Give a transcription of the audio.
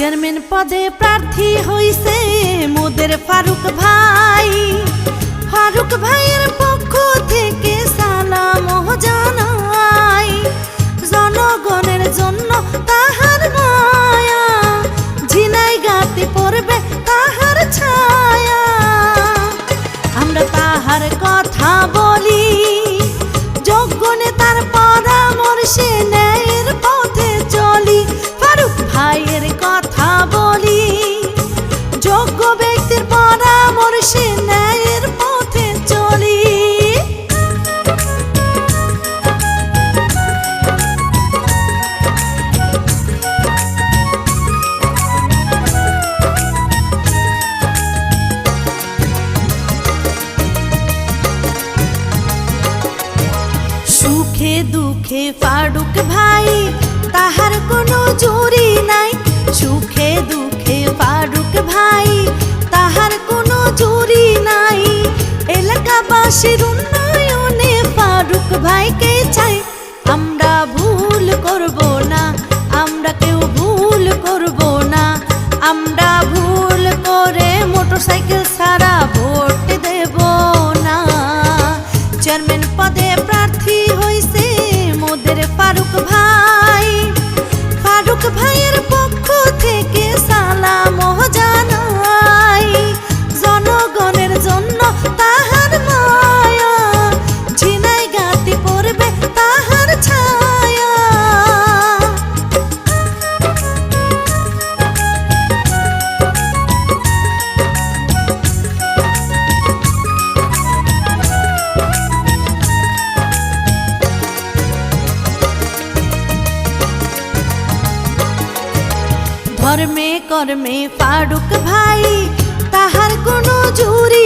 Chairman পদে প্রার্থী হইছে মোদের ফারুক ভাই। ফারুক সুখে দুঃখে ফারুক ভাই তাহার কোনো জুরি করব না আমরা কেউ ভুল করব না। আমরা ভুল করে মোটরসাইকেল ছাড়া ধর্মে কর্মে ফারুক ভাই তাহার কোনো জুরি